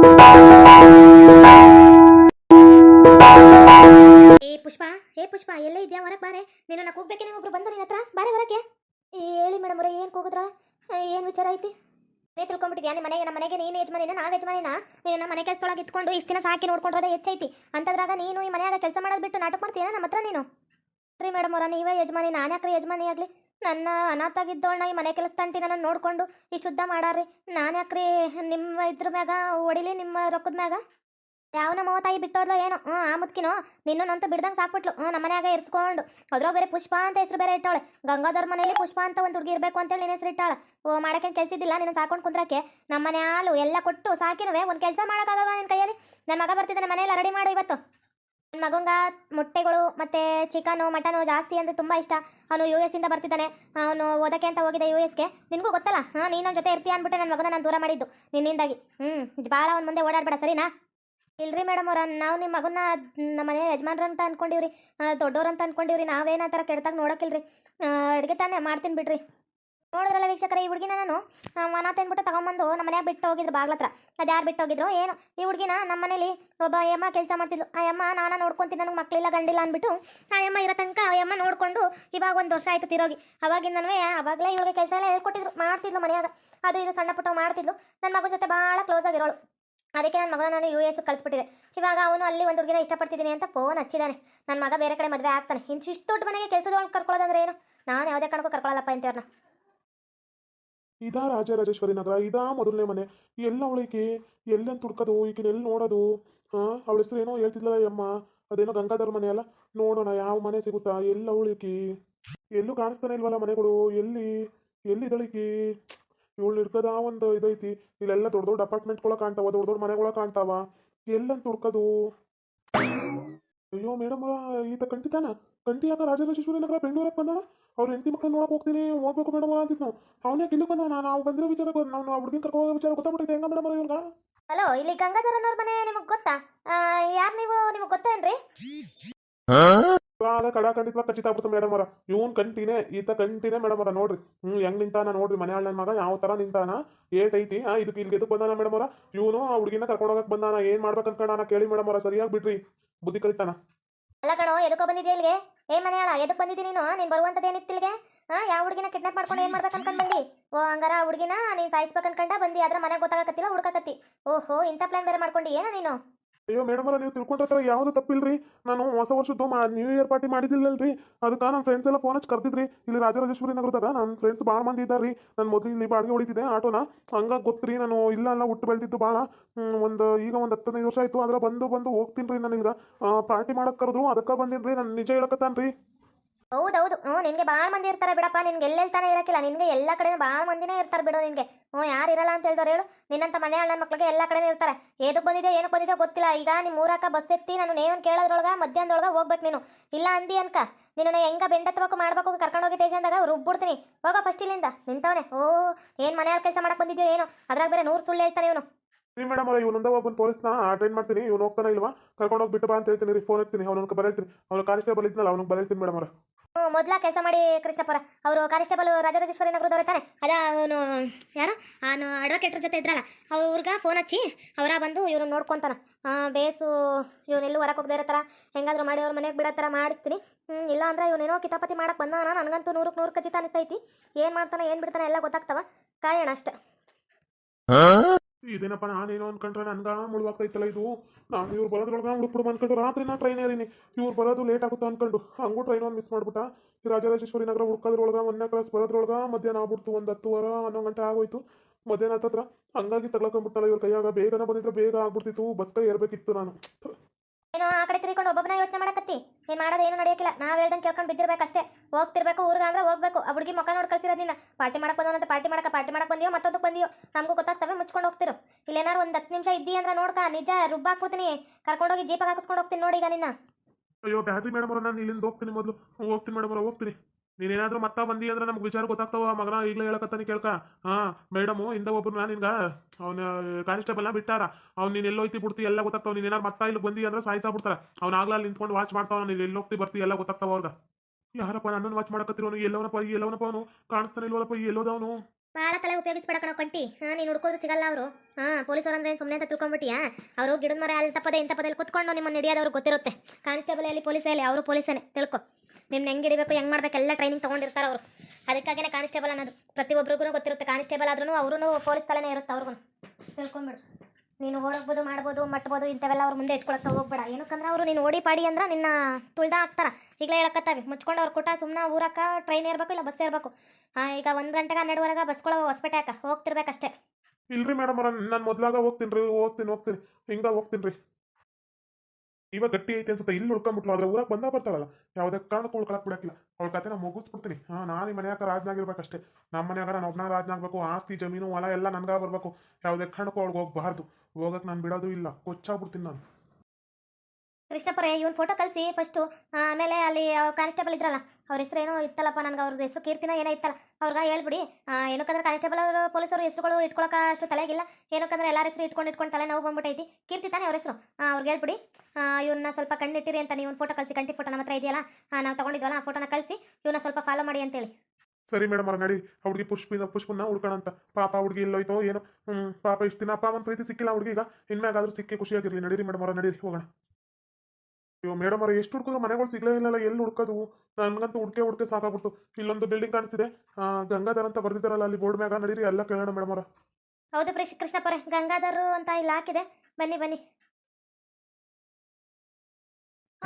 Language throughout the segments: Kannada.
ಏ ಪುಷ್ಪ ಏ ಪುಷ್ಪ, ಎಲ್ಲೇ ಇದೆಯಾ? ಹೊರಗೆ ಬಾರೆ. ನಾ ಕೂಗ್ಬೇಕೇನೆ ಒಬ್ರು ಬಂದು ನಿನ್ನ ಹತ್ರ? ಬಾರೆ ಹೊರಕ್ಕೆ. ಹೇಳಿ ಮೇಡಮ್ ಅವ್ರೆ, ಏನು ಕೂಗಿದ್ರ? ಏನು ವಿಚಾರ ಐತಿ? ಅದೇ ತಿಳ್ಕೊಂಡ್ಬಿಟ್ಟಿದ್ಯಾ? ನಿಮ್ಮ ಮನೆಗೆ ನಮ್ಮ ಮನೆಗೆ ನೀನು ಯಜಮಾನಿನ, ನಾವು ಯಜಮಾನಿನ? ನೀನು ನಮ್ಮ ಮನೆ ಕೆಲಸದೊಳಗೆ ಇಟ್ಕೊಂಡು ಇಷ್ಟು ದಿನ ಸಾಕಿ ನೋಡ್ಕೊಂಡ್ರೆ ಹೆಚ್ಚೈತಿ. ಅಂತದ್ರಾಗ ನೀನು ಈ ಮನೆಯಾಗ ಕೆಲಸ ಮಾಡೋದು ಬಿಟ್ಟು ನಾಟಕ ಮಾಡ್ತೀಯ? ನಮ್ಮ ಹತ್ರ ನೀನು. ರೀ ಮೇಡಮ್ ಅವರ, ನೀವೇ ಯಜಮಾನಿ ನಾನು ಯಾಕ್ರಿ ಯಜಮಾನಿ ಆಗಲಿ. ನನ್ನ ಅನಾಥಾಗಿದ್ದವಳನ್ನ ಈ ಮನೆ ಕೆಲಸ ತಂಟಿ ನನ್ನ ನೋಡ್ಕೊಂಡು ಇಷ್ಟು ಶುದ್ಧ ಮಾಡಾರ್ರಿ. ನಾನು ಯಾಕ್ರಿ ನಿಮ್ಮ ಇದ್ರ ಮ್ಯಾಗ ಹೊಡಿಲಿ ನಿಮ್ಮ ರೊಕ್ಕದ ಮ್ಯಾಗ? ಯಾವ ನಮ್ಮ ತಾಯಿ ಬಿಟ್ಟೋದ್ಲೋ ಏನೋ? ಹ್ಞೂ ಆ ಮುದ್ಕಿನೋ? ನಿನ್ನೂ ನಂತ ಬಿಡ್ದಂಗೆ ಸಾಕ್ಬಿಟ್ಲು. ಹ್ಞೂ ನಮ್ಮ ಮನ್ಯಾಗ ಇರಿಸ್ಕೊಂಡು ಅದ್ರಾಗ ಬೇರೆ ಪುಷ್ಪ ಅಂತ ಹೆಸರು ಬೇರೆ ಇಟ್ಟಾಳೆ ಗಂಗಾಧರ್ ಮನೇಲಿ ಪುಷ್ಪ ಅಂತ ಒಂದು ಹುಡುಗಿ ಇರಬೇಕು ಅಂತೇಳಿ ನಿನ್ನ ಹೆಸರು ಇಟ್ಟಾಳ. ಓ, ಮಾಡೋಕ್ಕೇನು ಕೆಲಸ ಇದ್ದಿಲ್ಲ, ನಿನ್ನ ಸಾಕೊಂಡು ಕುಂದ್ರಕ್ಕೆ? ನಮ್ಮ ಮನೆ ಹಾಲು ಎಲ್ಲ ಕೊಟ್ಟು ಸಾಕಿನವೇ, ಒಂದು ಕೆಲಸ ಮಾಡೋಕ್ಕಾಗಲ್ಲ ನಿನ್ನ ಕೈಯಲ್ಲಿ? ನನ್ನ ಮಗ ಬರ್ತಿದ್ದಾನೆ ಮನೇಲಿ ರೆಡಿ ಮಾಡು ಇವತ್ತು. ನನ್ನ ಮಗಂಗ ಮೊಟ್ಟೆಗಳು ಮತ್ತು ಚಿಕನು ಮಟನು ಜಾಸ್ತಿ ಅಂದರೆ ತುಂಬ ಇಷ್ಟ. ಅವನು ಯು ಎಸ್ ಇಂದ ಬರ್ತಿದ್ದಾನೆ. ಅವನು ಓದಕ್ಕೆ ಅಂತ ಹೋಗಿದೆ ಯು ಎಸ್ಗೆ ನಿನ್ಗೂ ಗೊತ್ತಲ್ಲ? ಹಾಂ, ನೀನು ಜೊತೆ ಇರ್ತೀಯ ಅಂದ್ಬಿಟ್ಟು ನನ್ನ ಮಗನ ನಾನು ದೂರ ಮಾಡಿದ್ದು. ನಿನ್ನಿಂದಾಗಿ. ಹ್ಞೂ ಭಾಳ ಅವ್ನ ಮುಂದೆ ಓಡಾಡಬೇಡ, ಸರಿನಾ? ಇಲ್ರಿ ಮೇಡಮ್ ಅವ್ರ, ನಾವು ನಿಮ್ಮ ಮಗನ ನಮ್ಮ ಮನೆ ಯಜಮಾನ್ರು ಅಂತ ಅನ್ಕೊಂಡಿವ್ರಿ. ದೊಡ್ಡವ್ರು ಅಂತ ಅನ್ಕೊಂಡಿವ್ರಿ. ನಾವೇನ ಥರ ಕೆಡ್ತಾಗ ನೋಡಕ್ಕಿಲ್ರಿ. ಅಡುಗೆ ತಾನೇ ಮಾಡ್ತೀನಿ ಬಿಡ್ರಿ. ನೋಡಿದ್ರಲ್ಲ ವೀಕ್ಷಕರೇ, ಈ ಹುಡುಗಿನ ನಾನು ಮನಾತ ಅಂದ್ಬಿಟ್ಟು ತಗೊಂಬಂದು ನಮ್ಮ ಮನೆಯಾಗ ಬಿಟ್ಟು ಹೋಗಿದ್ರು ಬಾಗ್ಲ ಹತ್ರ. ಅದು ಯಾರು ಬಿಟ್ಟು ಹೋಗಿದ್ರು? ಏನು? ಈ ಹುಡುಗಿನ ನಮ್ಮ ಮನೇಲಿ ಒಬ್ಬ ಯಮ್ಮ ಕೆಲಸ ಮಾಡ್ತಿದ್ಲು. ಆ ಅಮ್ಮ ನಾನು ನೋಡ್ಕೊಂತೀನಿ, ನನಗೆ ಮಕ್ಕಳಿಲ್ಲ ಗಂಡಿಲ್ಲ ಅಂದ್ಬಿಟ್ಟು ಆ ಅಮ್ಮ ಇರೋ ತನಕ ಆ ಯಮ್ಮ ನೋಡಿಕೊಂಡು ಇವಾಗ ಒಂದು ವರ್ಷ ಆಯಿತು ತಿರೋಗಿ. ಅವಾಗಿಂದನೂ ಅವಾಗಲೇ ಇವಳಿಗೆ ಕೆಲಸ ಎಲ್ಲ ಹೇಳ್ಕೊಟ್ಟಿದ್ರು, ಮಾಡ್ತಿದ್ಲು ಮನೆಯಾಗ. ಅದು ಇದು ಸಣ್ಣ ಪುಟ್ಟ ಮಾಡ್ತಿದ್ಲು. ನನ್ನ ಮಗನ ಜೊತೆ ಭಾಳ ಕ್ಲೋಸ್ ಆಗಿರೋಳು. ಅದಕ್ಕೆ ನನ್ನ ಮಗನ ನಾನು ಯು ಎಸ್ ಕಳಿಸ್ಬಿಟ್ಟಿದೆ. ಇವಾಗ ಅವನು ಅಲ್ಲಿ ಒಂದು ಹುಡುಗಿನ ಇಷ್ಟಪಡ್ತಿದ್ದೀನಿ ಅಂತ ಫೋನ್ ಹಚ್ಚಿದ್ದಾನೆ ನನ್ನ ಮಗ ಬೇರೆ ಕಡೆ ಮದುವೆ ಆಗ್ತಾನೆ. ಇಷ್ಟು ದೊಡ್ಡ ಮನೆಗೆ ಕೆಲಸದೊಳಗೆ ಕರ್ಕೊಳ್ಳೋದಂದ್ರೆ ಏನು? ನಾನು ಯಾವುದೇ ಕಾರಣಕ್ಕೂ ಕರ್ಕೊಳ್ಳಲ್ಲಪ್ಪ ಅಂತೇವ್ರನ್ನ ಇದಾ ರಾಜರಾಜೇಶ್ವರಿ ನಗರ, ಇದಾ ಮೊದಲನೇ ಮನೆ. ಎಲ್ಲ ಅವಳಿಗೆ ಎಲ್ಲೆಂತ ಹುಡ್ಕೋದು ಈಗಿನ ಎಲ್ಲಿ ನೋಡೋದು? ಹಾಂ, ಅವಳ ಹೆಸರು ಏನೋ ಹೇಳ್ತಿದ್ಲ ಅಮ್ಮ? ಅದೇನೋ ಗಂಗಾಧರ್ ಮನೆ ಅಲ್ಲ? ನೋಡೋಣ, ಯಾವ ಮನೆ ಸಿಗುತ್ತಾ? ಎಲ್ಲ ಅವಳಿಗೆ. ಎಲ್ಲೂ ಕಾಣಿಸ್ತಾನೆ ಇಲ್ವಲ್ಲ ಮನೆಗಳು? ಎಲ್ಲಿ? ಎಲ್ಲಿದಳಿಕಿ ಇವಳು ಹಿಡ್ಕದ ಒಂದು ಇದೈತಿ. ಇಲ್ಲೆಲ್ಲ ದೊಡ್ಡ ದೊಡ್ಡ ಅಪಾರ್ಟ್ಮೆಂಟ್ಗಳ ಕಾಣ್ತಾವ, ದೊಡ್ಡ ದೊಡ್ಡ ಮನೆಗಳ ಕಾಣ್ತಾವ. ಎಲ್ಲ ಹುಡ್ಕೋದು ಅಯ್ಯೋ ಮೇಡಮ್ ಈತ ಕಂಟಿತಾನ ಕಂಟಿ ಯಾಕ ರಾಜರಾಜೇಶ್ವರಿ ನಗರ ಬೆಂಗಳೂರಿಗೆ ಬಂದಾನ ಅವ್ರ ಹೆಂಡತಿ ಮಕ್ಕಳು ನೋಡಕ್ ಹೋಗ್ತೀನಿ ಹೋಗ್ಬೇಕು ಮೇಡಮ್ ಅಂತಿದ್ ನಾವು ಅವನೇ ಇಲ್ಲಿ ಬಂದ? ನಾನು ನಾವು ಬಂದಿರೋ ವಿಚಾರ ನಾವು ಹುಡುಗಿನ ಕರ್ಕೋ ಹೋಗೋ ವಿಚಾರ ಗೊತ್ತಾಗ್ಬಿಟ್ಟಿದೆ ಹೆಂಗ ಮೇಡಮ್ ಇವಾಗ ಹಲೋ ಇಲ್ಲಿ ಗಂಗಾಧರನವ್ರ ಮನೆ ನಿಮಗೆ ಗೊತ್ತಾ? ಯಾರು ನೀವು? ನಿಮಗೆ ಗೊತ್ತೇನ್ರಿ ಇವಾಗ ಕಡ ಖಂಡಿತ ಖಚಿತ ಆಗ್ಬಿಡ್ತು ಮೇಡಮ್ ಅವರ. ಇವನ್ ಕಂಟಿನೇ ಈತ ಕಂಟಿನೇ ಮೇಡಮ್ ಅವರ. ನೋಡ್ರಿ ಹ್ಮ್ ಹೆಂಗ್ ನಿಂತಾನ ನೋಡ್ರಿ. ಮನೆ ನನ್ನ ಮಗ ಯಾವ ತರ ನಿಂತಾನ? ಏಟ್ ಐತಿ? ಆ ಇದಕ್ಕೆ ಇಲ್ಲಿಗೆ ಎದಕ್ ಬಂದಾನ ಮೇಡಮ್ ಅವರ? ಇವನು ಆ ಹುಡುಗಿನ ಕರ್ಕೊಂಡು ಹೋಗಕ್ ಬಂದಾನ? ಏನ್ ಮಾಡ್ಬೇಕು ಅನ್ಕೊಂಡಾನ ಕೇಳಿ ಮೇಡಮ್ ಅವರ. ಸರಿಯಾಗಿ ಬಿಡ್ರಿ. ಬುದ್ಧಿ ಕಲಿತಾನ. ಅಲ್ಲ ಕಣೋ, ಎದಕ್ಕೋ ಬಂದಿದ್ದೆ ಇಲ್ಲಿಗೆ? ಏ ಮನೆ ಹೇಳ ಎದಕ್ಕೆ ಬಂದಿದ್ದೀನಿ ನೀನು? ನೀನು ಬರುವಂಥದ್ದು ಇಲ್ಲಿಗೆ ಹಾಂ ಯಾವ ಹುಡುಗಿನ ಕಿಡ್ನಾಪ್ ಮಾಡ್ಕೊಂಡು ಏನು ಮಾಡ್ಬೇಕು ಅನ್ಕೊಂಡು ಬಂದಿ? ಓ, ಹಂಗಾರ ಹುಡುಗಿನ ನೀನು ಸಾಯಿಸ್ಬೇಕು ಅನ್ಕೊಂಡ ಬಂದಿ. ಅದ್ರ ಮನೆಗೆ ಗೊತ್ತಾಗಕತ್ತಿಲ್ಲ, ಹುಡುಕಾಕತ್ತಿ. ಓಹೋ, ಇಂಥ ಪ್ಲಾನ್ ಬೇರೆ ಮಾಡ್ಕೊಂಡು. ಏನೋ ನೀನು? ಅಯ್ಯೋ ಮೇಡಮ್ ಅವರ, ನೀವು ತಿಳ್ಕೊಂಡ್ರ ಯಾವುದು ತಪ್ಪಿಲ್ರಿ? ನಾನು ಹೊಸ ವರ್ಷದ್ದು ಮಾ ನ್ಯೂ ಇಯರ್ ಪಾರ್ಟಿ ಮಾಡಿದಿಲ್ಲಲ್ರಿ ಅದಕ್ಕೆ ನನ್ನ ಫ್ರೆಂಡ್ಸ್ ಎಲ್ಲ ಫೋನ್ ಹಚ್ಚಿ ಕರ್ತಿದ್ರಿ ಇಲ್ಲಿ ರಾಜರಾಜೇಶ್ವರಿ ನಗರದಾಗ ನನ್ನ ಫ್ರೆಂಡ್ಸ್ ಭಾಳ ಮಂದಿ ಇದ್ದಾರೆ ನಾನು ಮೊದಲು ಇಲ್ಲಿ ಬಾಡಿಗೆ ಹೊಡಿತಿದ್ದೆ ಆಟೋನ. ಹಂಗಾಗಿ ಗೊತ್ತ್ರಿ, ನಾನು ಇಲ್ಲ ಎಲ್ಲ ಹುಟ್ಟು ಬೆಳೆದಿದ್ದು ಭಾಳ ಒಂದು, ಈಗ ಒಂದು ಹತ್ತನೈದು ವರ್ಷ ಆಯಿತು ಅದ್ರ ಬಂದು ಬಂದು ಹೋಗ್ತೀನಿ ರೀ ನನಗೆ ಪಾರ್ಟಿ ಮಾಡಕ್ಕೆ ಕರೆದ್ರು, ಅದಕ್ಕೆ ಬಂದಿನಿ ರೀ ನಾನು ನಿಜ ಹೇಳಕತ್ತಾನ್ರಿ. ಹೌದೌದು. ಹ್ಞೂ, ನಿನಗೆ ಭಾಳ ಮಂದಿ ಇರ್ತಾರೆ ಬಿಡಪ್ಪ. ನಿನ್ಗೆ ಎಲ್ಲೆಲ್ಲಿ ತಾನೇ ಇರೋಕ್ಕಿಲ್ಲ. ನಿನಗೆ ಎಲ್ಲ ಕಡೆ ಭಾಳ ಮಂದಿನೇ ಇರ್ತಾರೆ ಬಿಡು ನಿನಗೆ. ಹ್ಞೂ, ಯಾರು ಇರಲ್ಲ ಅಂತ ಹೇಳ್ದವ್ರು ಹೇಳು. ನಿನ್ನಂತ ಮನೆ ಅಣ್ಣನ ಮಕ್ಳಿಗೆ ಎಲ್ಲ ಕಡೆ ಇರ್ತಾರೆ. ಏದಕ್ಕೆ ಬಂದಿದೆ ಏನಕ್ಕೆ ಬಂದಿದೆ ಗೊತ್ತಿಲ್ಲ. ಈಗ ನಿಮ್ಮ ಊರಕ್ಕ ಬಸ್ ಎತ್ತಿ ನಾನು ನೇವನ್ ಕೇಳೋದ್ರೊಳಗೆ, ಮಧ್ಯಾಹ್ನದೊಳಗೆ ಹೋಗ್ಬೇಕು ನೀನು. ಇಲ್ಲ ಅಂದಿ ಅನ್ಕ. ನಿನ್ನ ಹೆಂಗ ಬೆಂಡತ್ಬೇಕು ಮಾಡ್ಬೇಕು, ಕರ್ಕೊಂಡೋಗಿ ಸ್ಟೇಷನ್ದಾಗ ರುಬ್ಬಿಡ್ತೀನಿ. ಹೋಗೋ ಫಸ್ಟ್ ಇಲ್ಲಿಂದ. ನಿಂತವನೆ. ಓ, ಏನು ಮನೆ ಕೆಲಸ ಮಾಡಕ್ಕೆ ಬಂದಿದ್ಯೋ ಏನು. ಅದ್ರಾಗ ಬೇರೆ ನೂರು ಸುಳ್ಳು ಹೇಳ್ತಾನೆ ಇವನು. ರೀ ಮೇಡಮ್ ಅವ್ರ ಇವನೊಂದ ಒಬ್ಬನ ಪೊಲೀಸ್ನ ಅಟೆಂಡ್ ಮಾಡ್ತೀನಿ. ಇವ್ನು ಹೋಗ್ತಾನೆ ಇಲ್ವಾ? ಕರ್ಕೊಂಡು ಹೋಗಿ ಬಾ ಅಂತ ಹೇಳ್ತೀನಿ ರೀ. ಫೋನ್ ಇರ್ತೀನಿ ಅವ್ನಿಗೆ ಬರಲ್ತೀನಿ ಅವ್ನು ಕಾನ್ಸ್ಟೇಬಲ್ ಇದ್ನಲ್ಲ, ಅವ್ನಿಗೆ ಬರಲ್ತೀನಿ ಮೇಡಮ್ ಅವ್ರ. ಹ್ಞೂ ಮೊದಲ ಕೆಲಸ ಮಾಡಿ ಕೃಷ್ಣಪ್ಪರ ಅವರು ಕಾನ್ಸ್ಟೇಬಲ್ ರಾಜರಾಜೇಶ್ವರಿ ನಗರದವ್ರು ಇರ್ತಾರೆ. ಅದ ಅವನು, ಯಾರು? ಅವನು ಅಡ್ವೊಕೇಟ್ರ ಜೊತೆ ಇದ್ರಲ್ಲ. ಅವ್ರಿಗೆ ಫೋನ್ ಹಚ್ಚಿ ಅವರ ಬಂದು ಇವ್ರು ನೋಡ್ಕೊತಾನ. ಬೇಸು ಇವನೆಲ್ಲೂ ಹೊರಗೆ ಹೋಗದೆ ಇರ್ತಾರ ಹೆಂಗಾದ್ರೂ ಮಾಡಿ ಅವ್ರ ಮನೆಗೆ ಬಿಡೋ ಥರ ಮಾಡಿಸ್ತೀನಿ ಇಲ್ಲ ಅಂದ್ರೆ ಇವನೇನೋ ಕಿತಾಪತಿ ಮಾಡಕ್ಕೆ ಬಂದಾನ. ನನಗಂತೂ ನೂರಕ್ಕೆ ನೂರು ಖಚಿತ ಅನಿಸ್ತೈತಿ. ಏನು ಮಾಡ್ತಾನೆ, ಏನು ಬಿಡ್ತಾನೆ ಎಲ್ಲ ಗೊತ್ತಾಗ್ತವ. ಕಾಯೋಣ ಅಷ್ಟೆ. ಇದೇನಪ್ಪ ನಾನೇನೋ ಅನ್ಕೊಂಡ್ರೆ ನನ್ಗ ಮುಳುವಾಗ್ತೈತಲ್ಲ ಇದು ನಾನು ಇವ್ರು ಬರೋದ್ರೊಳಗ ಹುಡುಕ್ಬಿಡು ಅನ್ಕೊಂಡು ರಾತ್ರಿ ನಾ ಟ್ರೈನ್ ಏರಿನಿ ಇವ್ರು ಬರೋದು ಲೇಟ್ ಆಗುತ್ತಾ ಅನ್ಕೊಂಡು ಹಂಗೂ ಟ್ರೈನ್ ಒಂದು ಮಿಸ್ ಮಾಡ್ಬಿಟ್ಟ ಈ ರಾಜರಾಜೇಶ್ವರಿ ನಗರ ಹುಡ್ಕೋದ್ರೊಳಗ ಒಂದನೇ ಕ್ಲಾಸ್ ಬರೋದ್ರೊಳಗ ಮಧ್ಯಾಹ್ನ ಆಗ್ಬಿಡ್ತು ಒಂದು ಹತ್ತುವರೆ ಹನ್ನೊಂದು ಗಂಟೆ ಆಗೋಯ್ತು ಮಧ್ಯಾಹ್ನ ಹತ್ತತ್ರ ಹಂಗಾಗಿ ತಗ್ಲಕೊಂಡ್ಬಿಟ್ಟಲ್ಲ ಇವ್ರ ಕೈಯಾಗ ಬೇಗನ ಬಂದಿದ್ರೆ ಬೇಗ ಆಗ್ಬಿಡ್ತಿತ್ತು ಬಸ್ ಕೈ ಏರ್ಬೇಕಿತ್ತು ನಾನು ಏನೋ ಆ ಕಡೆ ತಿರ್ಕೊಂಡು ಒಬ್ಬೊಬ್ಬನ ಯೋಚನೆ ಮಾಡಕತ್ತಿ. ಏನು ಮಾಡೋದು ಏನು ನಡೆಯಕ್ಕಿಲ್ಲ ನಾವು ಹೇಳ್ದಂಗೆ ಕೇಳ್ಕೊಂಡು ಬಿದ್ದಿರ್ಬೇಕಷ್ಟೇ. ಹೋಗ್ತಿರ್ಬೇಕು, ಊರಿಗೆ ಅಂದ್ರೆ ಹೋಗ್ಬೇಕು. ಆ ಹುಡುಗಿ ಮುಖ ನೋಡಿ ನಿನ್ನ. ಪಾರ್ಟಿ ಮಾಡಕ್ಕೆ ಅಂತ ಪಾರ್ಟಿ ಮಾಡಕ್ಕೆ ಪಾರ್ಟಿ ಮಾಡಕ್ಕೆ ಬಂದಿಯೋ ಮತ್ತೊಂದು ಬಂದಿಯೋ ನಮಗೂ ಗೊತ್ತಾಗ್ತವೆ, ಮುಚ್ಕೊಂಡು ಹೋಗ್ತಿರು. ಇಲ್ಲೇನಾರು ಒಂದು ಹತ್ತು ನಿಮಿಷ ಇದ್ದೀ ಅಂದ್ರೆ ನೋಡ್ಕ, ನಿಜ ರುಬ್ಬಾಕ್ಬಿಡ್ತೀನಿ. ಕರ್ಕೊಂಡೋಗಿ ಜೀಪಾಗ ಹಾಕಿಸ್ಕೊಂಡು ಹೋಗ್ತೀನಿ ನೋಡಿ ಈಗ ನಿನ್ನ. ಅಯ್ಯೋ ಬ್ಯಾಟ್ರಿ ಮೇಡಮ್ ನಾನು ಇಲ್ಲಿಂದ ಹೋಗ್ತೀನಿ ಮೊದಲು. ಹೋಗ್ತೀನಿ ಮೇಡಮ್ ಹೋಗ್ತೀನಿ. ನೀನೇನಾದ್ರೂ ಮತ್ತ ಬಂದಿ ಅಂದ್ರೆ ನಮ್ಗೆ ವಿಚಾರ ಗೊತ್ತಾಗ್ತಾವ ಮಗನ ಈಗಲೇ ಹೇಳಕತ್ತಾನೆ ಕೇಳ್ಕ. ಹಾ, ಮೇಡಮು ಇಂದ ಒಬ್ರು ನಾನು ನಿನ್ಗ ಅವನ ಕಾನ್ಸ್ಟೇಬಲ್ನ ಬಿಟ್ಟಾರ. ಅವ್ನು ನೀನು ಎಲ್ಲೋಯ್ತಿ ಬಿಡ್ತಿ, ಎಲ್ಲ ಗೊತ್ತಾಗ್ತಾವ. ನೀನು ಏನಾರು ಮತ್ತ ಇಲ್ಲಿ ಬಂದಿ ಅಂದ್ರೆ ಸಾಯಿಸಾ ಬಿಡ್ತಾರ. ಅವ್ನು ಆಗ್ಲಾ ನಿಂತ್ಕೊಂಡು ವಾಚ್ ಮಾಡ್ತಾವ ನೀನು ಎಲ್ಲಿ ಹೋಗ್ತಿ ಬರ್ತಿ, ಎಲ್ಲ ಗೊತ್ತಾಗ್ತಾವ ಅವ್ರಿಗೆ. ಯಾರಪ್ಪ ನನ್ನನ್ನು ವಾಚ್ ಮಾಡಕತ್ತಿರೋನು ಎಲ್ಲವನಪ್ಪ ಎಲ್ಲವನಪ್ಪ ಅವನು? ಕಾಣಿಸ್ತಾನೆ ಇಲ್ವಲ್ಲಪ್ಪ ಎಲ್ಲೋದವನು ಭಾಳ ತಲೆ ಉಪಯೋಗಿಸ್ಬೇಡ ಕಣೋ ಕಂಟಿ. ಹಾಂ, ನೀನು ಹುಡ್ಕೋದ್ರು ಸಿಗಲ್ಲ ಅವರು. ಪೊಲೀಸ್ ಪೊಲೀಸರು ಅಂದ್ರೆ ಸುಮ್ಮನೆ ಅಂತ ತಿಳ್ಕೊಂಡ್ಬಿಟ್ಟಿಯಾ ಅವರು ಗಿಡದ ಮರ ಅಲ್ಲಿ ತಪ್ಪದೆ ಇಂಥ ಪದಲ್ಲಿ ಕುತ್ಕೊಂಡು ನಿಮ್ಮನ್ನು ಹಿಡಿಯೋದವ್ರು ಗೊತ್ತಿರುತ್ತೆ. ಕಾನ್ಸ್ಟೇಬಲ್ ಅಲ್ಲಿ, ಪೊಲೀಸ್ ಅಲ್ಲಿ, ಅವರು ಪೊಲೀಸೇನೆ. ತಿಳ್ಕೊ. ನಿಮ್ನ ಹೆಂಗೆ ಹಿಡಿಬೇಕು, ಹೆಂಗೆ ಮಾಡ್ಬೇಕು, ಎಲ್ಲ ಟ್ರೈನಿಂಗ್ ತೊಗೊಂಡಿರ್ತಾರೆ ಅವರು. ಅದಕ್ಕಾಗಿನೇ ಕಾನ್ಸ್ಟೇಬಲ್ ಅನ್ನೋದು. ಪ್ರತಿಯೊಬ್ಬರಿಗೂ ಗೊತ್ತಿರುತ್ತೆ ಕಾನ್ಸ್ಟೇಬಲ್ ಆದ್ರೂ ಅವರು ಪೊಲೀಸ್ ತಲೆನೇ ಇರುತ್ತೆ ಅವ್ರಿಗೂ ತಿಳ್ಕೊಂಬಿಡು. ನೀನು ಓಡೋಗ್ಬೋದು, ಮಾಡ್ಬೋದು, ಮಟ್ಬೋದು, ಇಂಥವೆಲ್ಲ ಅವ್ರು ಮುಂದೆ ಇಟ್ಕೊಳಕ್ಕೆ ಹೋಗ್ಬೇಡ. ಏನಕ್ಕಂದ್ರೆ ಅವರು ನೀನು ಓಡಿ ಪಾಡಿ ಅಂದ್ರೆ ನಿನ್ನ ತುಳ್ದ ಹಾಕ್ತಾರ. ಈಗಲೇ ಹೇಳಕತ್ತಾವೆ, ಮುಚ್ಕೊಂಡು ಅವ್ರು ಕೊಟ್ಟ ಸುಮ್ಮನೆ ಊರಕ್ಕ ಟ್ರೈನ್ ಇರಬೇಕು ಇಲ್ಲ ಬಸ್ ಇರಬೇಕು ಈಗ ಒಂದು ಗಂಟೆಗೆ ಹನ್ನೆರಡುವರೆಗೆ ಬಸ್ಗಳ ಹೊಸಪೇಟೆ ಹಾಕ ಹೋಗ್ತಿರ್ಬೇಕಷ್ಟೇ. ಇಲ್ರಿ ಮೇಡಮ್ ನಾನು ಮೊದ್ಲಾಗ ಹೋಗ್ತೀನಿ ರೀ, ಹೋಗ್ತೀನಿ ಹೋಗ್ತೀನಿ. ಹಿಂಗ ಹೋಗ್ತೀನಿ ರೀ. ಇವಾಗ ಗಟ್ಟಿ ಐತೆ ಅನ್ಸುತ್ತೆ. ಇಲ್ಲಿ ಉಳ್ಕೊಂಬಿಟ್ಲು ಆದ್ರೆ ಊರಾಗ ಬಂದ ಬರ್ತಾಳಲ್ಲ. ಯಾವುದೇ ಕಾರಣಕ್ಕೂ ಉಳ್ಕೊಳಕ್ ಬಿಡಕ್ಕಿಲ್ಲ. ಅವಳ ಕತೆ ನಾನು ಮುಗಿಸ್ಬಿಡ್ತೀನಿ. ಹಾ, ನಾನು ಮನೆಯಾಗ ರಾಜ್ನಾಗಿರ್ಬೇಕಷ್ಟೇ ನಮ್ಮ ಮನೆಯಾಗ ನಾನು ಒಬ್ಬನ ರಾಜನಾಗಬೇಕು ಆಸ್ತಿ, ಜಮೀನು, ಹೊಲ ಎಲ್ಲ ನನ್ಗಾಗ ಬರ್ಬೇಕು. ಯಾವುದೇ ಕಾರಣಕ್ಕೂ ಅವಳಿಗೆ ಹೋಗ್ಬಾರ್ದು. ಹೋಗಕ್ಕೆ ನಾನು ಬಿಡೋದು ಇಲ್ಲ. ಕೊಚ್ಚಾಗ್ಬಿಡ್ತೀನಿ ನಾನು. ಕೃಷ್ಣಪ್ಪರೇ, ಇವನ್ ಫೋಟೋ ಕಳಿಸಿ ಫಸ್ಟು ಆಮೇಲೆ ಅಲ್ಲಿ ಕಾನ್ಸ್ಟೇಬಲ್ ಇದ್ರಲ್ಲ, ಅವ್ರ ಹೆಸರು ಏನೋ ಇತ್ತಲ್ಲಪ್ಪ ನನಗೆ ಅವ್ರದ್ದು ಹೆಸರು ಕೀರ್ತಿನ ಏನೋ ಇತ್ತಲ್ಲ, ಅವ್ರಿಗೆ ಹೇಳ್ಬಿಡಿ. ಏನಕ್ಕಂದ್ರೆ ಕಾನ್ಸ್ಟೇಬಲ್ ಅವರು ಪೊಲೀಸರು ಹೆಸರುಗಳು ಇಟ್ಕೊಳಕ್ಕೆ ಅಷ್ಟು ತಲೆಗಿಲ್ಲ. ಏನಕ್ಕಂದ್ರೆ ಎಲ್ಲರ ಹೆಸರು ಇಟ್ಕೊಂಡು ಇಟ್ಕೊಂಡು ತಲೆ ನೋವು ಬಂದ್ಬಿಟ್ಟೈತಿ ಕೀರ್ತಿ ತಾನೇ ಅವ್ರ ಹೆಸರು? ಅವ್ರಿಗೆ ಹೇಳ್ಬಿಡಿ. ಇವನ್ನ ಸ್ವಲ್ಪ ಕಣ್ಣಿಟ್ಟಿರಿ ಅಂತ ನೀವು ಫೋಟೋ ಕಳಿಸಿ ಕಂಟಿ ಫೋಟೋ ನಮ್ಮ ಹತ್ರ ಇದೆಯಲ್ಲ ನಾವು ತಗೊಂಡಿದ್ವಲ್ಲ ಆ ಫೋಟೋನ ಕಳಿಸಿ ಇವನ್ನ ಸ್ವಲ್ಪ ಫಾಲೋ ಮಾಡಿ ಅಂತೇಳಿ. ಸರಿ ಮೇಡಮ್, ಅವ್ರ ನಡಿ, ಹುಡುಗಿ ಪುಷ್ಪಿನ ಪುಷ್ಪನ ಹುಡ್ಕೋಣಂತ. ಪಾಪ ಹುಡುಗಿ ಇಲ್ಲೋಯ್ತೋ ಏನೋ ಪಾಪ ಇಷ್ಟು ದಿನ ಅಪ್ಪ ಅವನ ಪ್ರೀತಿ ಸಿಕ್ಕಿಲ್ಲ ಹುಡುಗಿ ಈಗ ಇನ್ಮ್ಯಾಗಾದ್ರೂ ಸಿಕ್ಕಿ ಖುಷಿಯಾಗಿರಲಿ. ನಡೀರಿ ಮೇಡಮ್ ಅವ್ರ, ನಡೀರಿ, ಹೋಗೋಣ. ಅಯ್ಯೋ, ಮೇಡಮ್ ಅವ್ರ, ಎಷ್ಟು ಹುಡ್ಕಿದ್ರು ಮನೆಗಳು ಸಿಗ್ಲೇ ಇಲ್ಲಲ್ಲ, ಎಲ್ಲಿ ಹುಡ್ಕೋದು? ನನ್ಗಂತೂ ಹುಡ್ಕೆ ಹುಡ್ಕೆ ಸಾಕಾಗ್ಬಿಡ್ತು. ಇಲ್ಲೊಂದು ಬಿಲ್ಡಿಂಗ್ ಕಾಣಿಸ್ತಿದೆ. ಗಂಗಾಧರ್ ಅಂತ ಬರ್ದಿದ್ದಾರಲ್ಲ, ಅಲ್ಲಿ ಬೋರ್ಡ್ ಮ್ಯಾಗ ನಡೀರಿ, ಎಲ್ಲ ಕೇಳೋಣ ಮೇಡಮ್ ಅವರ. ಹೌದು ಪ್ರಿಶ್ ಕೃಷ್ಣಪ್ಪರೇ ಗಂಗಾಧರ್ ಅಂತ ಇಲ್ಲಿ ಹಾಕಿದೆ. ಬನ್ನಿ ಬನ್ನಿ.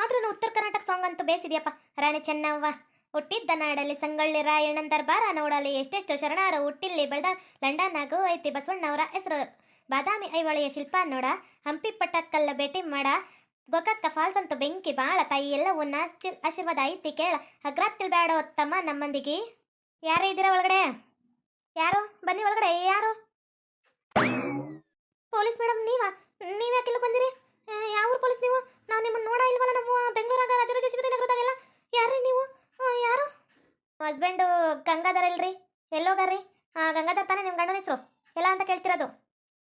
ಆದ್ರೂ ಉತ್ತರ ಕರ್ನಾಟಕ ಸಾಂಗ್ ಅಂತೂ ಬೇಸಿದೆಯಪ್ಪ. ರಾಣಿ ಚೆನ್ನವ್ವ, ಹುಟ್ಟಿದ್ದ ನಾಡಲ್ಲಿ ಸಂಗೊಳ್ಳಿ ರಾಯಣ್ಣನ ದರ್ಬಾರ ನೋಡಲಿ ಎಷ್ಟೆಷ್ಟು ಶರಣಾರು, ಹುಟ್ಟಿಲ್ಲಿ ಲಂಡನ್ ನಾಗ ಐತಿ ಬಸವಣ್ಣವರ ಹೆಸರು. ಬಾದಾಮಿ ಐವಳಿಯ ಶಿಲ್ಪ ನೋಡ ಹಂಪಿ ಪಟ್ಟಕ್ಕಲ್ಲ ಭೇಟಿ ಮಾಡ ಗೊಕ್ಕಕ್ಕ ಫಾಲ್ಸ್ ಅಂತೂ ಬೆಂಕಿ ಬಾಳ, ತಾಯಿ ಎಲ್ಲವನ್ನ ಆಶೀರ್- ಆಶೀರ್ವಾದ ಐತಿ ಕೇಳ. ಅಗ್ರಾತಿಲ್ ಬೇಡ ತಮ್ಮ ನಮ್ಮಂದಿಗೆ. ಯಾರೇ ಇದ್ದೀರಾ ಒಳಗಡೆ? ಯಾರು? ಬನ್ನಿ ಒಳಗಡೆ ಯಾರು? ಪೊಲೀಸ್ ಮೇಡಮ್ ನೀವ? ನೀವು ಯಾಕೆಲ್ಲ ಬಂದಿರಿ? ಯಾವ ಪೊಲೀಸ್ ನೀವು? ನಾವು ನಿಮ್ಮನ್ನು ನೋಡ ಇಲ್ವಲ್ಲ ನಮ್ಮ ಬೆಂಗಳೂರಾಗ ರಾಜರಾಜೇಶ್ವರಿ ನಗರದಾಗೆಲ್ಲ ಯಾರೀ ನೀವು? ಯಾರು? ಹಸ್ಬೆಂಡು ಗಂಗಾಧರ ಇಲ್ರಿ. ಎಲ್ಲೋಗಾರ್ರಿ? ಗಂಗಾಧರ್ ತಾನೇ ನಿಮ್ಮ ಗಂಡನ ಹೆಸರು? ಎಲ್ಲ ಅಂತ ಕೇಳ್ತಿರೋದು.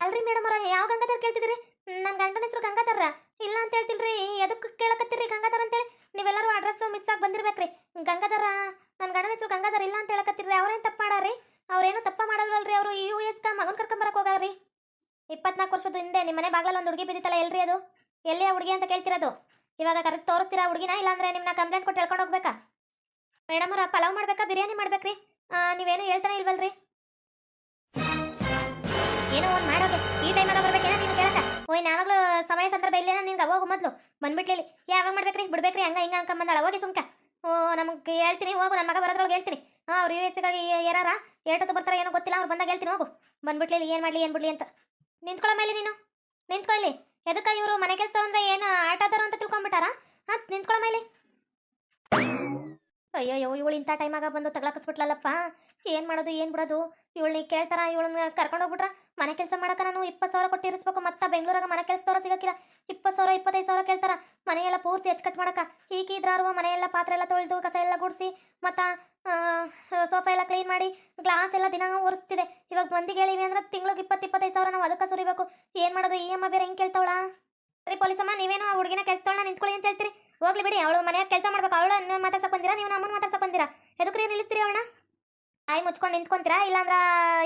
ಅಲ್ರಿ ಮೇಡಮ್ ಅವ್ರ, ಯಾವ ಗಂಗಾಧರ್ ಕೇಳ್ತಿದ್ರಿ? ನನ್ನ ಗಂಡನ ಹೆಸರು ಗಂಗಾಧರ ಇಲ್ಲ ಅಂತ ಹೇಳ್ತಿಲ್ರಿ ಎದಕ್ಕೆ ಕೇಳಕತ್ತೀರಿ ಗಂಗಾಧರ್ ಅಂತೇಳಿ? ನೀವೆಲ್ಲರೂ ಅಡ್ರೆಸ್ ಮಿಸ್ ಆಗಿ ಬಂದಿರ್ಬೇಕ್ರಿ. ಗಂಗಾಧರ ನನ್ನ ಗಂಡನ ಹೆಸರು ಗಂಗಾಧರ್ ಇಲ್ಲ ಅಂತ ಹೇಳಕತ್ತಿರ್ರಿ ಅವ್ರೇನು ತಪ್ಪು ಮಾಡಾರಿ? ಅವ್ರೇನು ತಪ್ಪ ಮಾಡಲ್ವಲ್ರಿ ಅವರು ಯು ಎಸ್ ಕ ಮಗನ್ ಕರ್ಕೊಂಬರಕ್ಕೆ ಹೋಗಾರ್ರಿ ಇಪ್ಪತ್ನಾಲ್ಕು ವರ್ಷದ ಹಿಂದೆ ನಿಮ್ಮ ಮನೆ ಬಾಗ್ಲಲ್ಲಿ ಒಂದು ಹುಡುಗಿ ಬಿದ್ದಿತ್ತಲ್ಲ, ಎಲ್ರಿ ಅದು? ಎಲ್ಲಿ ಆ ಹುಡುಗಿ ಅಂತ ಕೇಳ್ತಿರೋದು? ಇವಾಗ ಕರೆಕ್ಟ್ ತೋರಿಸ್ತೀರಾ ಹುಡುಗಿನ? ಇಲ್ಲಾಂದ್ರೆ ನಿಮ್ಮನ್ನ ಕಂಪ್ಲೇಂಟ್ ಕೊಟ್ಟು ಹೇಳ್ಕೊಂಡು ಹೋಗ್ಬೇಕಾ? ಮೇಡಮ್ ಅವ್ರ, ಪಲಾವ್ ಮಾಡ್ಬೇಕಾ, ಬಿರಿಯಾನಿ ಮಾಡ್ಬೇಕ್ರಿ? ನೀವೇನು ಹೇಳ್ತಾನೆ ಇಲ್ವಲ್ರಿ? ಏನೋ ಒಂದು ಮಾಡೋದು ಟೈಮಾಗ ಬರ್ಬೇಕೇನ ನೀನು ಓಯ್, ನಾವಾಗ್ಲೂ ಸಮಯ ಸಂದರ್ಭ ಇಲ್ಲೇನ ನಿನ್ಗೆ ಹೋಗು ಮೊದಲು. ಬಂದ್ಬಿಟ್ಲಿ ಯಾವಾಗ ಮಾಡ್ಬೇಕ್ರಿ? ಬಿಡ್ಬೇಕ್ರಿ? ಹಂಗ ಹಿಂಗ ಅನ್ಕೊಂಬಂದಾಳ. ಹೋಗಿ ಸುಮ್ಕ. ಓ, ನಮಗೆ ಹೇಳ್ತೀನಿ. ಹೋಗು ನನ್ನ ಮಗ ಬರೋದ್ರೊಳಗೆ ಹೇಳ್ತೀನಿ. ಹಾಂ ಅವ್ರು ಯು ಎಸ್ಸಿಗಾಗಿ ಏನಾರ ಏಟತ್ತು ಬರ್ತಾರ ಏನೋ ಗೊತ್ತಿಲ್ಲ, ಅವ್ರು ಬಂದಾಗ ಹೇಳ್ತೀನಿ. ಹೋಗು. ಬಂದ್ಬಿಟ್ಲಿ ಏನು ಮಾಡಲಿ, ಏನು ಬಿಡ್ಲಿ ಅಂತ. ನಿಂತ್ಕೊಳ್ಳೋ ಮೇಲೆ ನೀನು. ನಿಂತ್ಕೊ ಇಲ್ಲಿ ಎದಕ್ಕ ಇವರು ಮನೆ ಕೆಲಸ ಅಂದ್ರೆ ಏನು ಆಟೋದವ್ರು ಅಂತ ತಿಳ್ಕೊಂಬಿಟ್ಟಾರ? ಹಾಂ ನಿಂತ್ಕೊಳ್ಳೋ ಮೇಲೆ. ಅಯ್ಯೋ ಇವಳು ಇಂಥ ಟೈಮಾಗ ಬಂದು ತಗ್ಲಾಕಿಸ್ಬಿಟ್ಲಲ್ಲಪ್ಪ. ಏನು ಮಾಡೋದು, ಏನು ಬಿಡೋದು? ಇವಳನ್ನ ಕೇಳ್ತಾರ, ಇವಳನ್ನ ಕರ್ಕೊಂಡು ಹೋಗ್ಬಿಟ್ರ? ಮನೆ ಕೆಲಸ ಮಾಡಕ ನಾನು ಇಪ್ಪತ್ತು ಸಾವಿರ ಕೊಟ್ಟು ಇರಿಸ್ಬೇಕು ಮತ್ತೆ ಬೆಂಗಳೂರಾಗ ಮನೆ ಕೆಲಸದವ್ರು ಸಿಗಕ್ಕಿಲ್ಲ ಇಪ್ಪತ್ತು ಸಾವಿರ, ಇಪ್ಪತ್ತೈದು ಸಾವಿರ ಕೇಳ್ತಾರ. ಮನೆಯೆಲ್ಲ ಪೂರ್ತಿ ಕಟ್ ಮಾಡಕ. ಇದ್ರಾರು ಮನೆಯೆಲ್ಲ, ಪಾತ್ರೆ ಎಲ್ಲ ತೊಳೆದು, ಕಸ ಎಲ್ಲ ಗುಡಿಸಿ, ಮತ್ತು ಸೋಫಾ ಎಲ್ಲ ಕ್ಲೀನ್ ಮಾಡಿ, ಗ್ಲಾಸ್ ಎಲ್ಲ ದಿನ ಒರೆಸ್ತಿದೆ. ಇವಾಗ ಬಂದಿಗೆ ಹೇಳಿವಿ ಅಂದ್ರೆ ತಿಂಗ್ಳಿಗೆ ಇಪ್ಪತ್ತು, ಇಪ್ಪತ್ತೈದು ಸಾವಿರ ನಾವು ಅದಕ್ಕೆ ಸುರಿಬೇಕು. ಏನು ಮಾಡೋದು, ಈ ಅಮ್ಮ ಬೇರೆ ಹೆಂಗೆ ಕೇಳ್ತಾವಳ? ಸರಿ ಪೊಲೀಸಮ್ಮ, ನೀವೇನು ಆ ಹುಡುಗಿನ ಕೆಲಸದವಳನ್ನ ನಿಂತ್ಕೊಳ್ಳಿ ಅಂತ ಹೇಳ್ತೀರಿ. ಹೋಗ್ಲಿ ಬಿಡಿ, ಅವಳು ಮನೆಯಾಗ ಕೆಲಸ ಮಾಡ್ಬೇಕು. ಅವಳು ಮಾತಾಡ್ಸಕ್ ಬಂದಿರಾ? ನೀವು ನಮ್ಮನ್ನ ಮಾತಾಡ್ಸಕ್ ಬಂದಿರಾ? ಎದಕ್ರಿ ನಿಲ್ಲಿಸ್ತೀರಿ ಅವಳನ್ನ? ಆಯ್, ಮುಚ್ಕೊಂಡು ನಿಂತ್ಕೊಂತೀರಾ? ಇಲ್ಲಾಂದ್ರ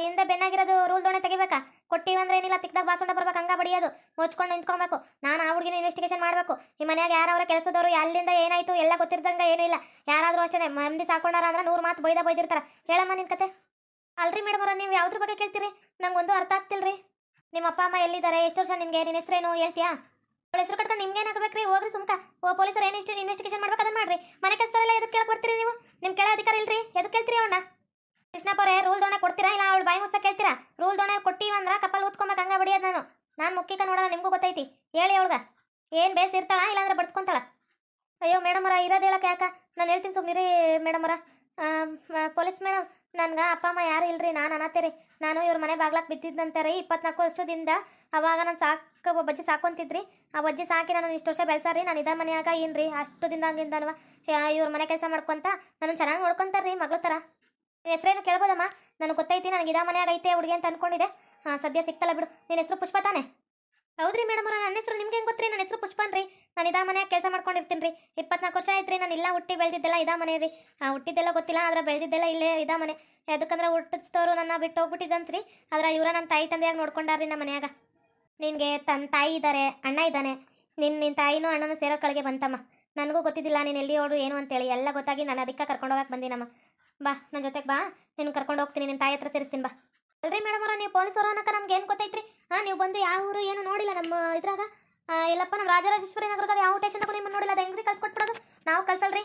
ಹಿಂದೆ ಬೆನ್ನಾಗಿರೋದು ರೂಲ್ ದೋಣೆ ತೆಗಿಬೇಕಾ? ಕೊಟ್ಟಿವಿ ಅಂದ್ರೆ ಏನಿಲ್ಲ ತಿಕ್ದಾಗ ಬಾಸೊಂಡ ಬರ್ಬೇಕು, ಹಂಗ ಬಡಿಯೋದು. ಮುಚ್ಕೊಂಡು ನಿಂತ್ಕೊಬೇಕು. ನಾನು ಆ ಹುಡುಗಿನ ಇನ್ವೆಸ್ಟಿಗೇಷನ್ ಮಾಡಬೇಕು. ಈ ಮನೆಯಾಗ ಯಾರವರ ಕೆಲಸದವರು ಅಲ್ಲಿಂದ ಏನಾಯ್ತು, ಎಲ್ಲ ಗೊತ್ತಿರ್ದಂಗ ಏನೂ ಇಲ್ಲ. ಯಾರಾದರೂ ಅಷ್ಟೇ ಮಂದಿ ಸಾಕೊಂಡಾರ ಅಂದ್ರೆ ನೂರು ಮಾತು ಬೈದ ಬೈದಿರ್ತಾರ. ಹೇಳಮ್ಮ ನಿನ್ ಕತೆ. ಅಲ್ರಿ ಮೇಡಮ್ ಅವ್ರ, ನೀವು ಯಾವ್ದ್ರ ಬಗ್ಗೆ ಕೇಳ್ತೀರಿ? ನಂಗೊಂದು ಅರ್ಥ ಆಗ್ತಿಲ್ರಿ. ನಿಮ್ಮ ಅಪ್ಪ ಅಮ್ಮ ಎಲ್ಲಿದ್ದಾರೆ? ಎಷ್ಟು ವರ್ಷ ನಿನ್ಗೆ? ನಿನ್ನ ಹೆಸರೇನು ಹೇಳ್ತೀಯಾ? ಅವಳ ಹೆಸರು ಕಟ್ಕೊಂಡು ನಿಮ್ಗೆ ಏನಾಗಬೇಕ್ರಿ ಹೋಗ್ರಿ ಸುಮ್ಕ. ಓ, ಪೊಲೀಸರು ಏನು ಇನ್ವೆಸ್ಟಿಗೇಷನ್ ಮಾಡ್ಬೇಕು ಅದನ್ನ ಮಾಡ್ರಿ. ಮನೆ ಕೆಲಸದವೆಲ್ಲ ಎದಕ್ಕೆ ಕೇಳಕ್ ಬರ್ತೀರಿ ನೀವು? ನಿಮ್ ಕೆಳ ಅಧಿಕಾರ ಇಲ್ರಿ? ಎದಕ್ಕೆ ಕೇಳ್ತೀರಿ ಅವನ್ನ ಕೃಷ್ಣಪ್ಪ ರೂಲ್ ದೋಣೆ ಕೊಡ್ತೀರಾ? ಇಲ್ಲ, ಅವಳು ಬಾಯಿ ಮುಚ್ಚ ಕೇಳ್ತೀರಾ? ರೂಲ್ ದೋಣೆ ಕೊಟ್ಟಿವ ಅಂದ್ರ ಕಪ್ಪಲ್ ಊದ್ಕೊಂಬೇಕು ಹಂಗ ಬಡಿಯೋದು ನಾನು. ನಾನು ಮುಖ್ಯಕ ನೋಡೋಣ ನಿಮ್ಗೂ ಗೊತ್ತೈತಿ. ಹೇಳಿ ಅವಳಗ. ಏನು ಬೇಸ್ ಇರ್ತಾಳ? ಇಲ್ಲಾಂದ್ರೆ ಬಡ್ಸ್ಕೊಂತಾಳ. ಅಯ್ಯೋ, ಮೇಡಮ್ ಅವರ, ಇರೋದು ಹೇಳಕ್ಕೆ ಯಾಕ? ನಾನು ಹೇಳ್ತೀನಿ ಸುಮ್ಮನಿರಿ ಮೇಡಮ್ ಅವರ. ಪೊಲೀಸ್ ಮೇಡಮ್ ನನ್ಗೆ ಅಪ್ಪ, ಅಮ್ಮ ಯಾರು ಇಲ್ರಿ? ನಾನು ಅನಾತೇರಿ ನಾನು ಇವ್ರ ಮನೆ ಬಾಗ್ಲಾಕ್ ಬಿದ್ದಿದ್ದಂತೆ ರೀ ಇಪ್ಪತ್ನಾಲ್ಕು ವರ್ಷದಿಂದ ಅವಾಗ ನಾನು ಸಾಕ ಬಜ್ಜಿ ಸಾಕೊಂತಿದ್ರಿ. ಆ ಬಜ್ಜಿ ಸಾಕಿ ನಾನು ಇಷ್ಟು ವರ್ಷ ಬೆಳೆಸಾರಿ ನಾನು ಇದ ಮನೆಯಾಗ ಏನ್ರಿ? ಅಷ್ಟು ದಿನದಾಗಿಂದನವ ಇವ್ರ ಮನೆ ಕೆಲಸ ಮಾಡ್ಕೊಂತ ನಾನು ಚೆನ್ನಾಗಿ ನೋಡ್ಕೊಂತಾರ್ರಿ ಮಗಳ ಥರ ಹೆಸರೇನು ಕೇಳ್ಬೋದಮ್ಮ? ನನಗೆ ಗೊತ್ತೈತಿ, ನನಗೆ ಇದ ಮನೆಯಾಗೈತೆ ಹುಡುಗಿ ಅಂತ ಅನ್ಕೊಂಡಿದೆ ಹಾಂ, ಸದ್ಯ ಸಿಕ್ತಲ್ಲ ಬಿಡು. ನಿನ್ನ ಹೆಸರು ಪುಷ್ಪ ತಾನೆ? ಹೌದ್ರಿ ಮೇಡಮ್ ಅವ್ರ ನನ್ನ ಹೆಸರು ನಿಮ್ಗೆ ಹೆಂಗೆ ಗೊತ್ತ್ರಿ? ನನ್ನ ಹೆಸರು ಪುಷ್ಪನ್ ರೀ ನಾನು ಇದಾ ಮನ್ಯಾಗ ಕೆಲಸ ಮಾಡ್ಕೊಂಡಿರ್ತೀನಿ ರೀ ಇಪ್ಪತ್ನಾಲ್ಕು ವರ್ಷ ಆಯ್ತು ರೀ ನಾನು ಇಲ್ಲ ಹುಟ್ಟಿ ಬೆಳೆದಿದ್ದೆಲ್ಲ ಇದಾ ಮನೆ ರೀ ಆ, ಹುಟ್ಟಿದ್ದೆಲ್ಲ ಗೊತ್ತಿಲ್ಲ ಆದ್ರೆ ಬೆಳೆದಿದ್ದೆಲ್ಲ ಇಲ್ಲೇ ಇದಾ ಮನೆ. ಯಾಕಂದ್ರೆ ಹುಟ್ಟಿಸ್ತವ್ರು ನನ್ನ ಬಿಟ್ಟು ಹೋಗ್ಬಿಟ್ಟಿದ್ದಂತ್ರಿ ಆದ್ರೆ ಇವರ ನನ್ನ ತಾಯಿ ತಂದೆಯಾಗಿ ನೋಡ್ಕೊಂಡಾರ್ರಿ ನಮ್ಮ ಮನ್ಯಾಗ. ನಿನಗೆ ತನ್ನ ತಾಯಿ ಇದ್ದಾರೆ ಅಣ್ಣ ಇದ್ದಾನೆ ನಿನ್ನ ನಿನ್ನ ತಾಯಿನೂ ಅಣ್ಣನೂ ಸೇರೋ ಕಳಿಗೆ ಬಂತಮ್ಮ. ನನಗೂ ಗೊತ್ತಿದ್ದಿಲ್ಲ ನೀನು ಎಲ್ಲಿ ಓಡು ಏನು ಅಂತೇಳಿ. ಎಲ್ಲ ಗೊತ್ತಾಗಿ ನಾನು ಅದಕ್ಕೆ ಕರ್ಕೊಂಡು ಹೋಗಕ್ಕೆ ಬಂದಿನಮ್ಮ. ಬಾ ನನ್ನ ಜೊತೆಗೆ ಬಾ. ನಿನ್ನ ಕರ್ಕೊಂಡು ಹೋಗ್ತೀನಿ ನಿಮ್ಮ ತಾಯಿ ಹತ್ರ ಸೇರಿಸ್ತೀನಿ ಬಾ. ಅಲ್ರಿ ಮೇಡಮ್ ಅವ್ರ, ನೀವು ಪೊಲೀಸರು ಅನ್ನಕ ನಮ್ಗೆ ಏನು ಗೊತ್ತೈತ್ರಿ? ಹಾಂ, ನೀವು ಬಂದು ಯಾವ ಊರು ಏನು ನೋಡಿಲ್ಲ ನಮ್ಮ ಇದ್ರಾಗ? ಇಲ್ಲಪ್ಪ ನಮ್ಮ ರಾಜರಾಜೇಶ್ವರಿ ನಗರದಾಗ ಯಾವ ಸ್ಟೇಷನ್ದಾಗೂ ನಿಮ್ಮನ್ನು ನೋಡಿಲ್ಲ, ಅದು ಹೆಂಗ್ರಿ ಕಳ್ಸ್ಕೊಟ್ಬಿಡೋದು ನಾವು ಕಳ್ಸಲ್ರಿ.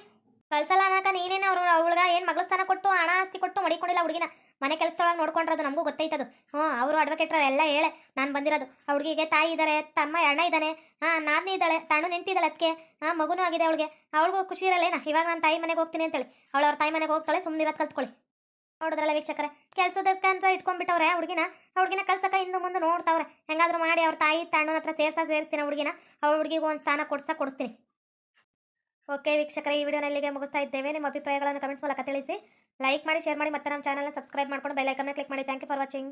ಕಳ್ಸಲ್ಲ ಅನ್ನಕ ನೀನೇನು ಅವ್ರು, ಅವಳಿಗೆ ಏನು ಮಗಳ ಸ್ಥಾನ ಕೊಟ್ಟು, ಹಣ ಆಸ್ತಿ ಕೊಟ್ಟು ಮಡಿಕೊಂಡಿಲ್ಲ ಹುಡುಗಿನ? ಮನೆ ಕೆಲಸದೊಳಗೆ ನೋಡ್ಕೊಂಡ್ರದು ನಮಗೂ ಗೊತ್ತೈತದು. ಹ್ಞೂ, ಅವರು ಅಡ್ವೊಕೇಟ್ರ ಎಲ್ಲ ಹೇಳೆ, ನಾನು ಬಂದಿರೋದು. ಆ ಹುಡುಗಿಗೆ ತಾಯಿ ಇದ್ದಾರೆ ತಮ್ಮ ಅಣ್ಣ ಇದ್ದಾನೆ ಹಾಂ ನಾನೇ ಇದ್ದಾಳೆ ತಾಣು ನಿಂತಿದ್ದಾಳೆ ಅದಕ್ಕೆ ಹಾಂ, ಮಗುನೂ ಆಗಿದೆ ಅವಳಿಗೆ. ಅವಳಿಗೂ ಖುಷಿ ಇರಲ್ಲೇನ? ಇವಾಗ ನಾನು ತಾಯಿ ಮನೆಗೆ ಹೋಗ್ತೀನಿ ಅಂತೇಳಿ. ಅವಳು ಅವ್ರ ತಾಯಿ ಮನೆಗೆ ಹೋಗ್ತಾಳೆ ಸುಮ್ಮನೆ ಇರೋದು ಕಲ್ತ್ಕೊಳ್ಳಿ. ನೋಡಿದ್ರಲ್ಲ ವೀಕ್ಷಕರೇ, ಕೆಲಸದಕ್ಕೆ ಅಂತ ಇಟ್ಕೊಂಡ್ಬಿಟ್ಟವ್ರೆ ಹುಡುಗಿನ ಹುಡುಗಿನ ಕಳ್ಸಕ ಇನ್ನು ಮುಂದೆ ನೋಡ್ತಾವ್ರೆ. ಹೆಂಗಾದ್ರೂ ಮಾಡಿ ಅವ್ರ ತಾಯಿ ತಣ್ಣನ ಹತ್ರ ಸೇರ್ಸ ಸೇರಿಸ್ತೀನಿ ಹುಡುಗಿನ ಅವ್ರ ಹುಡುಗಿಗೂ ಒಂದು ಸ್ಥಾನ ಕೊಡ್ಸ ಕೊಡಿಸ್ತೀನಿ. ಓಕೆ ವೀಕ್ಷಕರೇ, ಈ ವಿಡಿಯೋನ ಇಲ್ಲಿಗೆ ಮುಗಿಸ್ತಾ ಇದ್ದೇವೆ. ನಿಮ್ಮ ಅಭಿಪ್ರಾಯಗಳನ್ನು ಕಮೆಂಟ್ಸ್ ಮೂಲಕ ತಿಳಿಸಿ. ಲೈಕ್ ಮಾಡಿ, ಶೇರ್ ಮಾಡಿ ಮತ್ತೆ ನಮ್ಮ ಚಾನಲ್ನ ಸಬ್ಸ್ಕ್ರೈಬ್ ಮಾಡ್ಕೊಂಡು ಬೆಲ್ ಐಕನ್ನ ಕ್ಲಿಕ್ ಮಾಡಿ. Thank you for watching.